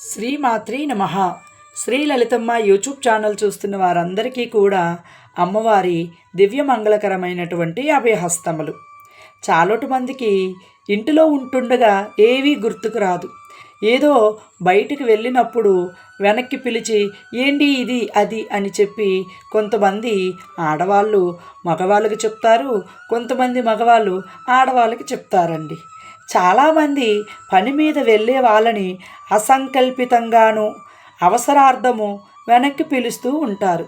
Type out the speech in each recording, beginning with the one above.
శ్రీమాత్రి నమ. Shri Lalithamma YouTube channel చూస్తున్న వారందరికీ కూడా అమ్మవారి దివ్యమంగళకరమైనటువంటి అభయహస్తములు. చాలటి మందికి ఇంటిలో ఉంటుండగా ఏవీ గుర్తుకు రాదు. ఏదో బయటికి వెళ్ళినప్పుడు వెనక్కి పిలిచి ఏంటి ఇది? అది? అని చెప్పి కొంతమంది ఆడవాళ్ళు మగవాళ్ళకి చెప్తారు కొంతమంది మగవాళ్ళు ఆడవాళ్ళకి చెప్తారండి. చాలామంది పని మీద వెళ్ళే వాళ్ళని అసంకల్పితంగాను అవసరార్థము వెనక్కి పిలుస్తూ ఉంటారు.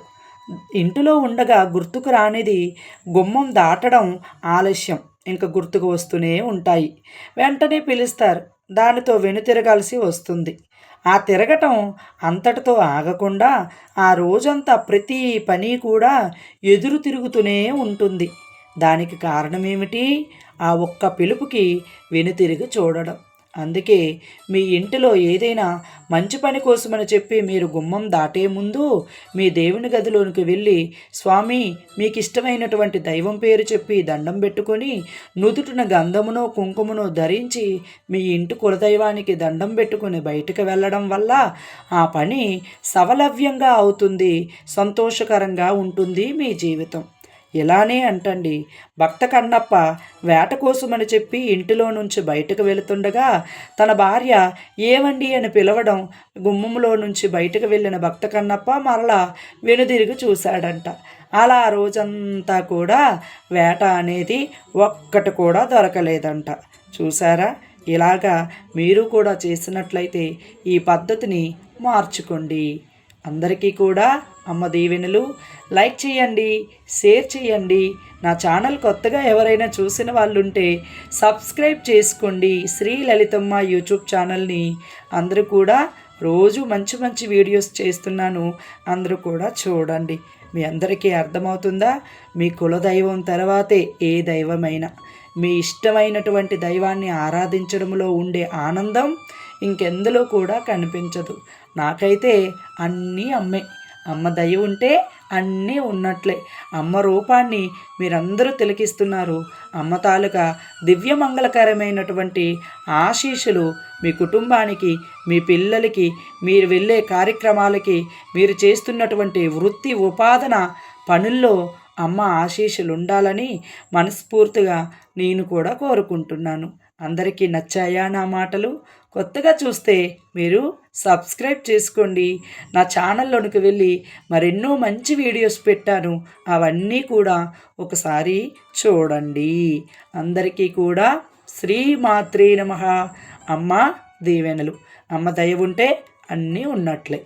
ఇంటిలో ఉండగా గుర్తుకు రానిది గుమ్మం దాటడం ఆలస్యం. ఇంకా గుర్తుకు వస్తూనే ఉంటాయి. వెంటనే పిలుస్తారు. దానితో వెనుతిరగాల్సి వస్తుంది. ఆ తిరగటం అంతటితో ఆగకుండా ఆ రోజంతా ప్రతి పని కూడా ఎదురు తిరుగుతూనే ఉంటుంది. దానికి కారణమేమిటి? ఆ ఒక్క పిలుపుకి వెనుతిరిగి చూడడం. అందుకే మీ ఇంటిలో ఏదైనా మంచి పని కోసమని చెప్పి మీరు గుమ్మం దాటే ముందు మీ దేవుని గదిలోనికి వెళ్ళి స్వామి మీకు ఇష్టమైనటువంటి దైవం పేరు చెప్పి దండం పెట్టుకొని నుదుటిన గంధమునో కుంకుమనో ధరించి మీ ఇంటి కులదైవానికి దండం పెట్టుకుని బయటకు వెళ్ళడం వల్ల ఆ పని సవలవ్యంగా అవుతుంది సంతోషకరంగా ఉంటుంది మీ జీవితం. ఇలానే అంటండి. భక్త కన్నప్ప వేట కోసమని చెప్పి ఇంటిలో నుంచి బయటకు వెళుతుండగా తన భార్య ఏమండి అని పిలవడం గుమ్మంలో నుంచి బయటకు వెళ్ళిన భక్త కన్నప్ప మరలా వెనుదిరిగి చూశాడంట. అలా ఆ రోజంతా కూడా వేట అనేది ఒక్కటి కూడా దొరకలేదంట. చూసారా ఇలాగా మీరు కూడా చేసినట్లయితే ఈ పద్ధతిని మార్చుకోండి. అందరికీ కూడా అమ్మ దీవెనలు. లైక్ చేయండి షేర్ చేయండి. నా ఛానల్ కొత్తగా ఎవరైనా చూసిన వాళ్ళుంటే సబ్స్క్రైబ్ చేసుకోండి. శ్రీ లలితమ్మ యూట్యూబ్ ఛానల్ని. అందరూ కూడా రోజు మంచి మంచి వీడియోస్ చేస్తున్నాను. అందరూ కూడా చూడండి. మీ అందరికీ అర్థమవుతుందా? మీ కులదైవం తర్వాతే ఏ దైవమైనా. మీ ఇష్టమైనటువంటి దైవాన్ని ఆరాధించడంలో ఉండే ఆనందం ఇంకెందులో కూడా కనిపించదు. నాకైతే అన్నీ అమ్మే. అమ్మ దయ ఉంటే అన్నీ ఉన్నట్లే. అమ్మ రూపాన్ని మీరందరూ తిలకిస్తున్నారు. అమ్మ తాలూకా దివ్యమంగళకరమైనటువంటి ఆశీస్సులు మీ కుటుంబానికి మీ పిల్లలకి మీరు వెళ్ళే కార్యక్రమాలకి మీరు చేస్తున్నటువంటి వృత్తి ఉపాదన పనుల్లో అమ్మ ఆశీస్సులుండాలని మనస్ఫూర్తిగా నేను కూడా కోరుకుంటున్నాను. అందరికీ నచ్చాయా నా మాటలు? కొత్తగా చూస్తే మీరు సబ్స్క్రైబ్ చేసుకోండి. నా ఛానల్లోనికి వెళ్ళి మరెన్నో మంచి వీడియోస్ పెట్టాను. అవన్నీ కూడా ఒకసారి చూడండి. అందరికీ కూడా శ్రీమాత్రే నమ. అమ్మ దీవెనలు. అమ్మ దయ ఉంటే అన్నీ ఉన్నట్లే.